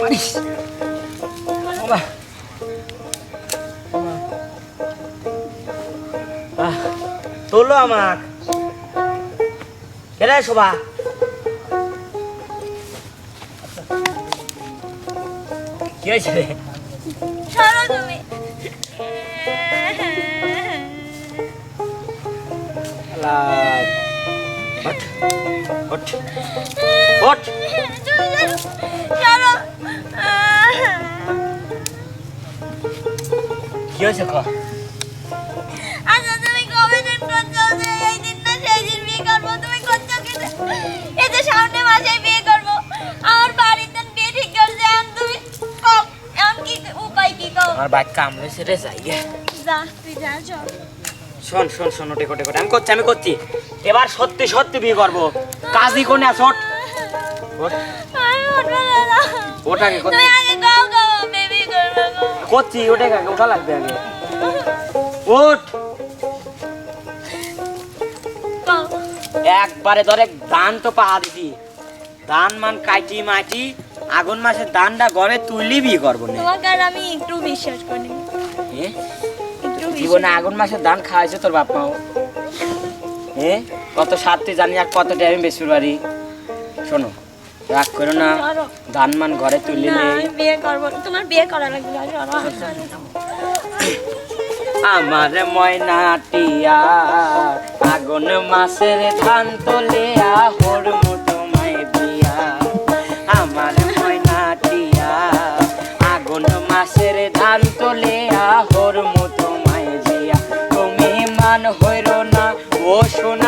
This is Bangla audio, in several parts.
মারিস বাবা তোলো আমাক। কেরে শোভা? কি হয়েছে রে? ছাড়ো তুমি। ওঠ ওঠ ওঠ। তুমি ছাড়ো কি হয়েছে ক আচ্ছা তুমি কবে দিন করছ এই দিন না সেই দিন বিয়ে করব। তুমি করছ কি এই যে সামনে মাসে বিয়ে করব। আমার বাড়িতে বিয়ে ঠিক করছে এখন তুমি এখন কি উপায় কি কও? আমার বাইক কামড়েছে রে যাই। যা তুই যা চল। শোন শোন শোন ওটে কোটে কোটে আমি করছি আমি করছি। এবার সত্যি সত্যি বিয়ে করব। কাজই কোনে আস না ওটাকে করছি। করছি ওটে লাগবে আগে। কও একবারে ধরে ধান তো পাহা দিছি ধান মান কাইটি মাটি আগুন মাসের ধানটা ঘরে তুললি বিয়ে করব না। আমি একটু বিশ্বাস করি। জীবনে আগুন মাসের ধান খাওয়াইছে তোর বাপ মাও এ কত সাথে জানি আর কত টাইম বেশি বাড়ি। শোনো রাগ করো না ধান মান ঘরে নেই। আমি বিয়ে করব তোমার বিয়ে করা লাগবে আমার ময়নাটিয়া আগুন মাসের ধান তোলে আহর তোমায় বিয়া। আমার ময়নাটিয়া আগুন মাসের ধান তোলে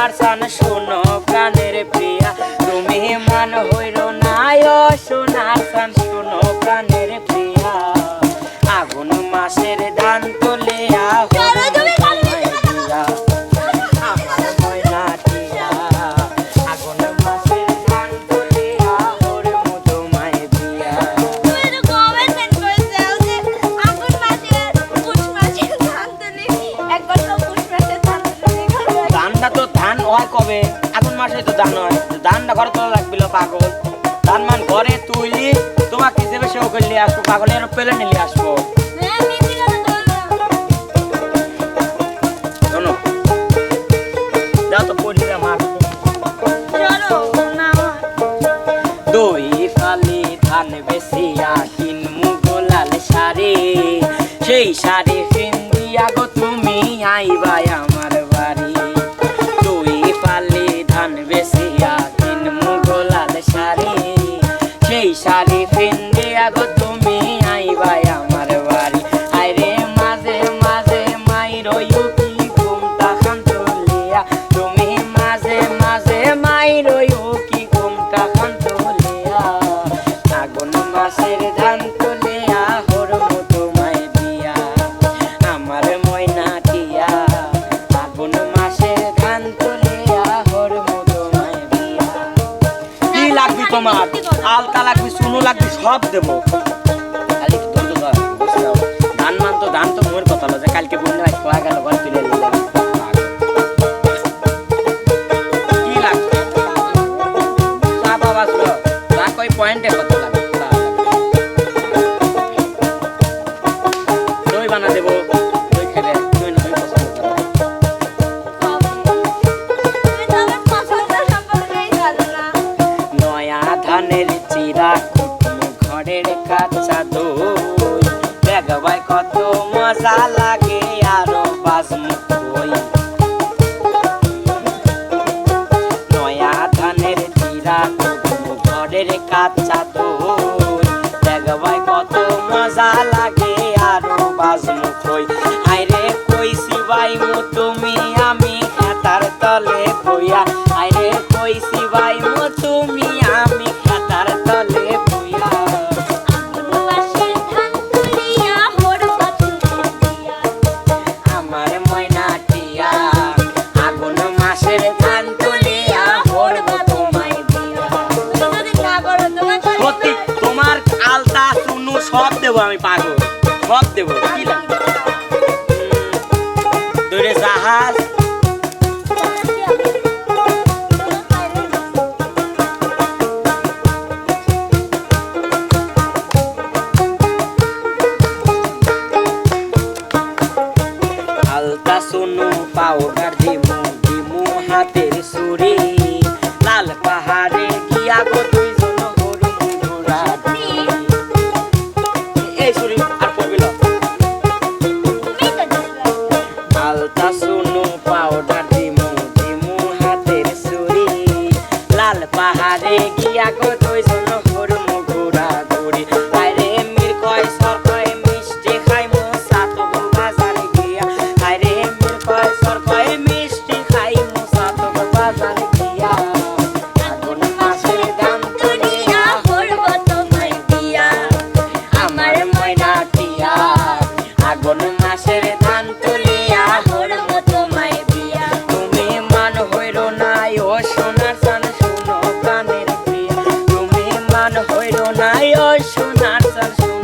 সোনার সান শোনো প্রাণের প্রিয়া। তুমি মান হইর না সোনার সান শোনো প্রাণের প্রিয়া। আগুন মাসের ধান তোলে। আহর হয় কবে? আগুন মাসে তো ধান হয়। ধানটা ঘরে তোলা লাগছিল পাগল। ধান মান ঘরে তুইলি, তোমাকে হিসেবে সেও করলি আসব, পাগলের পেলে নিলি আসব। ধান সেই শাড়ি সেই শাড়ি ফিন্দিয়া গো তুমি। লাগবে, সব দেবো। খালি একটু তো। ধান মান তো ধান তো মোর কথা যে কালকে বন্ধু খোয়া গেল, ঘর তুলে ঘরের কাঁচা দই। দেখবাই কত মজা লাগে আরও বাজমু কই নয়া ধানের চিরা ঘরের কাঁচা দই। দেখবাই কত মজা লাগে আরও বাজমু কই হাইরে কইছি ভাই মু, তুমি আমি খাতার তলে বইয়া। হাইরে কইছি ভাই মু সব দেবো কি লাগবে দূরে জাহাজ salsa.